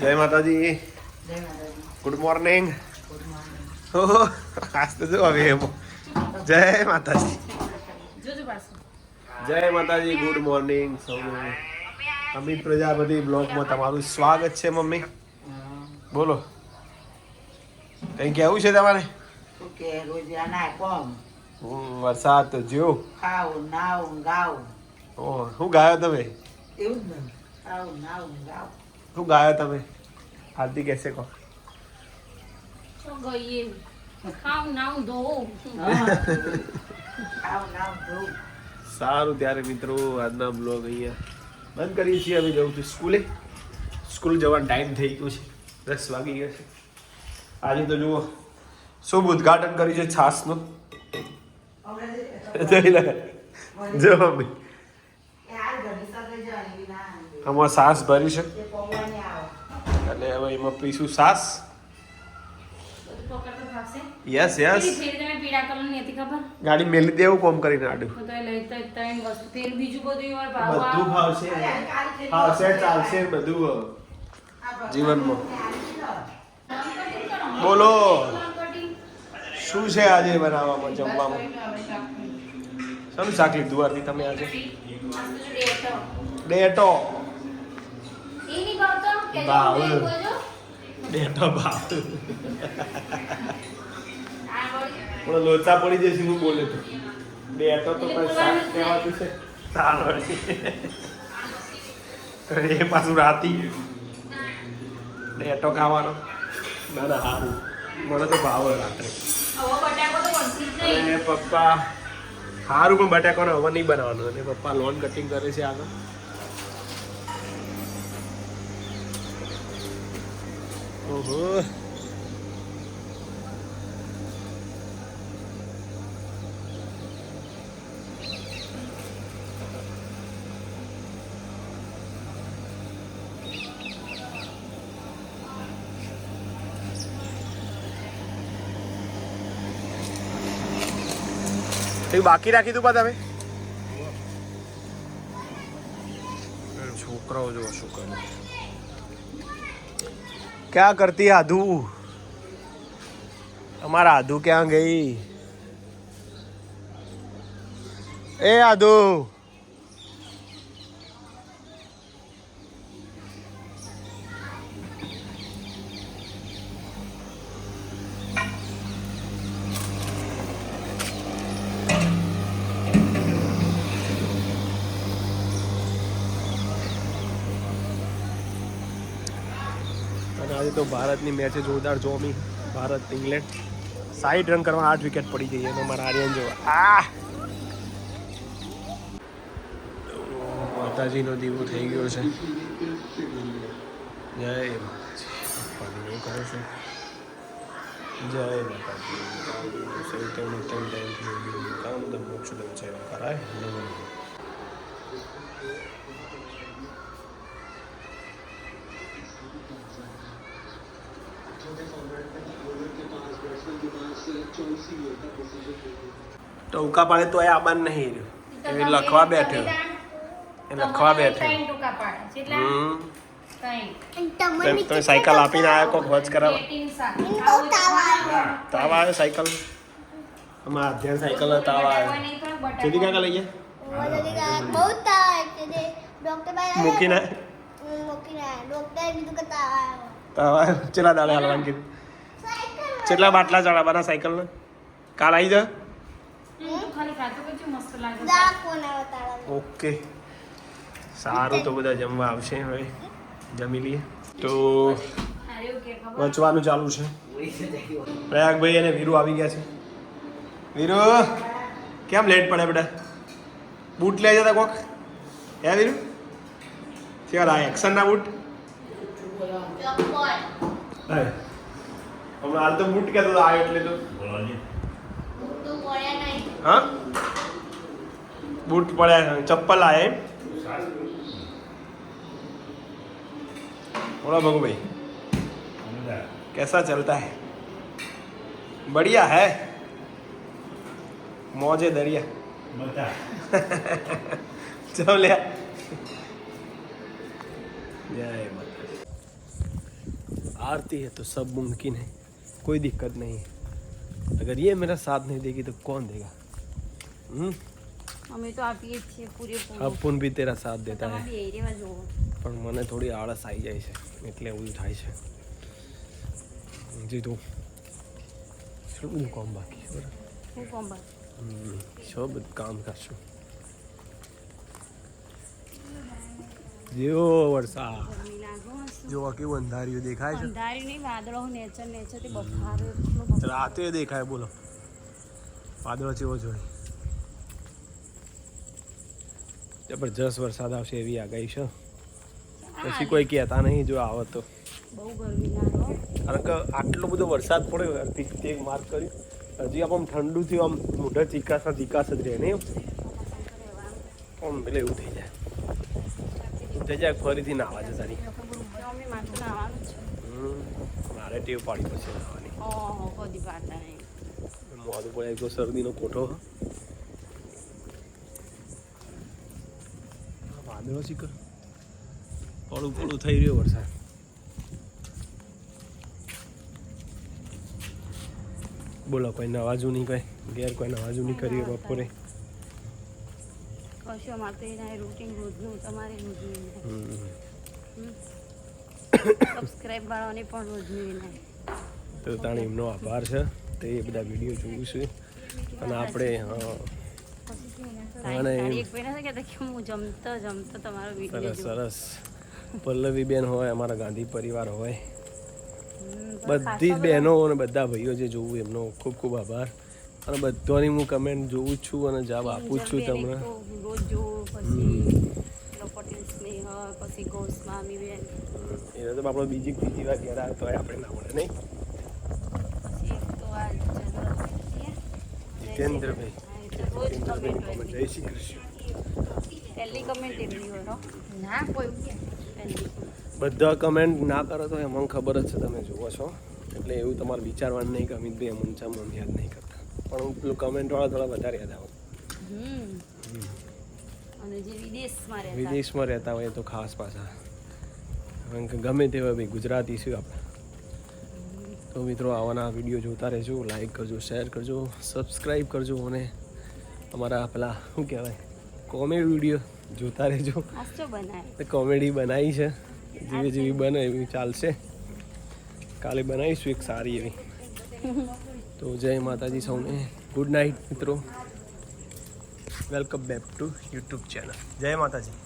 જય માતાજી. જય માતાજી. ગુડ મોર્નિંગ આજ તો જો હવે જય માતાજી. જય માતાજી ગુડ મોર્નિંગ સૌને. અમિત પ્રજાપતિ બ્લોગમાં તમારું સ્વાગત છે મમ્મી. બોલો. કઈ કેવું છે તમારે? વરસાદ તો ઓહ શું ગાયો તમે? એવું જ ને. ખાવું નાવું ગાવું શું ગાયો તમે? આરતી કહેશે કહો. સારું ત્યારે મિત્રો આજના બ્લોગ અહીંયા બંધ કરીએ છીએ. અમે જવું છું સ્કૂલે. સ્કૂલ જવાનો ટાઈમ થઈ ગયો છે. દસ વાગી ગયા છે. આજે તો જુઓ શુભ ઉદઘાટન કર્યું છે છાસનું. જો અમે આમાં સાસ ભરી છે. અને હવે એમાં પીશું સાસ. યસ યસ ગાડી મેલી દેવું કોમ કરીને આડું. બધું ભાવશે. ભાવશે ફાવશે ફાવશે ચાલશે બધું જીવનમાં. બોલો. શું છે આજે બનાવવામાં જમવામાં? શાનું શાક લીધું આરતી તમે આજે? ડેટો. એની ભાવ તો કે ભાવ. પણ લોચા પડી જશે હું બોલે તો બે તો પણ શાક કહેવાતું છે સારું એ પાછું રાતી ડેટો ખાવાનો ના ના સારું મને તો ભાવ રાત્રે હવે બટાકો તો બનતી જ અને પપ્પા સારું પણ બટાકાનો હવે નહીં બનાવવાનું અને પપ્પા લોન કટિંગ કરે છે આગળ ઓહો કંઈ બાકી રાખી તું પા તમે છોકરાઓ જો શું કરે ક્યાં કરતી આધુ અમારા આધુ ક્યાં ગઈ? એ આધુ અને આજે તો ભારતની મેચ જોરદાર જોમી ભારત ઇંગ્લેન્ડ સાઈડ રન કરવા આઠ વિકેટ પડી ગઈ અને મારા આર્યન જો આ માતાજીનો દીવો થઈ ગયો છે જય માતાજી કરે છે જય માતાજી કામ તો મોક્ષ છે કરાય ટોકા પાડે તો એ આબાન નહીં રહ્યું. એ લખવા બેઠો. એ લખવા બેઠો. તમે તો- તો સાયકલ આપીને આવ્યા કોક વોચ કરાવ. તો. તાવ આવે. સાયકલ? અમારા અધ્યાન સાયકલ તાવ આવે. જેથી ક્યાં. કાકા ડોક્ટર પાસે મૂકીને? મૂકીને ડોક્ટર કીધું કે તાવ આવ્યો તાવ આવ્યો ચલા દાડે હાલવાનું કીધું. કેટલા બાટલા ચડાવવાના સાયકલને? કાલ આવી જા. ઓકે. સારું તો બધા જમવા આવશે હવે. જમી લઈએ. તો વચવાનું ચાલુ છે. પ્રયાગભાઈ અને વીરુ આવી ગયા છે. વીરુ કેમ લેટ પડે બેટા બૂટ લઈ જતા કોક? હે વીરુ? કેવા એક્શન એક્શનના બૂટ. હમણાં હાલ તો બૂટ કહેતો હતો આવ્યો એટલે તો તું પડ્યા નહીં હા બૂટ પડ્યા ચપ્પલ આયા એમ बोलो बगू भाई कैसा चलता है बढ़िया है मौजे दरिया चलो ले जय माता आरती है तो सब मुमकिन है कोई दिक्कत नहीं है अगर ये मेरा साथ नहीं देगी तो कौन देगा हम्म અમે તો આપીએ જ છીએ પૂરેપૂરું અપુન બી તેરા સાથ દેતા તમારે હે એ રેવા જોવો પણ મને થોડી આળસ આવી જાય છે એટલે એવું થાય છે હજી તો શું બધું કામ બાકી છે બરાબર હું કોમ બસ હમ, શું બધું કામ કરશું જેવો વરસાદ ગરમી લાગો હશે જો કેવું અંધાર્યું દેખાય છે. અંધારી નહીં વાદળો નેચર નેચર તે બફારો રાતે દેખાય બોલો. વાદળો જેવો જોઈ જબરજસ્ત વરસાદ આવશે એવી આગાહી છે. પછી કોઈ કહેતા નહીં જો આવે તો. કારણ કે આટલો બધો વરસાદ પડ્યો અર્ધી તે માર્ક કર્યું. હજી આમ ઠંડુ થયું આમ મોઢા ચીકાસ ચીકાસ જ રહે નહીં? આમ એટલે એવું થઈ જાય. થઈ જાય ફરીથી નાવા જતા અમે માથું નાવાનું છે. મારે ટેવ પાડી પછી નાવાની ઓહો નહીં. પડે એક તો શરદીનો કોઠો. વાદળો શીખર. પડું પડું થઈ રહ્યો વરસાદ. બોલો કોઈ નવાજું નહીં કઈ? ઘેર કોઈ નવાજું નહીં કરીએ બપોરે? કશું માત્ર તો રૂટીન રોજનું તમારે રોજનું. હમ. સબસ્ક્રાઈબ વાળાને પણ રોજનું એના તો તાણે એમનો આભાર છે. તે બધા વીડિયો જોયું છે. અને આપણે સરસ સરસ. પલ્લવી બેન હોય અમારા ગાંધી પરિવાર હોય. બધી જ બહેનો અને બધા ભાઈઓ જે જોવું એમનો ખૂબ ખૂબ આભાર. અને બધાની હું કમેન્ટ જોઉં છું અને જવાબ આપું છું તમને. રોજ જોઉં પછી પછી ગોસ્વામી બેન એ તો આપણે બીજી ત્રીજી વાર ઘેર આવતો તો આપણે ના નહીં? જીતેન્દ્રભાઈ. જીતેન્દ્રભાઈ જય શ્રી કૃષ્ણ. પહેલી કમેન્ટ એમની હોય ના કોઈ બધા કમેન્ટ ના કરો તો એમાં ખબર જ છે તમે જુઓ છો. એટલે એવું તમારે વિચારવાનું નહીં કે અમિતભાઈ અમન મને યાદ નહીં કરતા. પણ હું પેલું કમેન્ટવાળા થોડા વધારે યાદ આવે. અને જે વિદેશમાં રહેતા. વિદેશમાં રહેતા હોય તો ખાસ પાછા. કારણ કે ગમે તે હોય ભાઈ ગુજરાતી છું આપણે તો મિત્રો આવાના વીડિયો જોતા રહેજો લાઈક કરજો શેર કરજો સબસ્ક્રાઈબ કરજો અને અમારા પેલા શું કહેવાય કોમેડી વીડિયો જોતા રહેજો. કોમેડી બનાવી છે. જેવી જેવી બને એવી ચાલશે. કાલે બનાવીશું એક સારી એવી. તો જય માતાજી સૌને. ગુડ નાઇટ મિત્રો. Welcome back to YouTube channel જય માતાજી.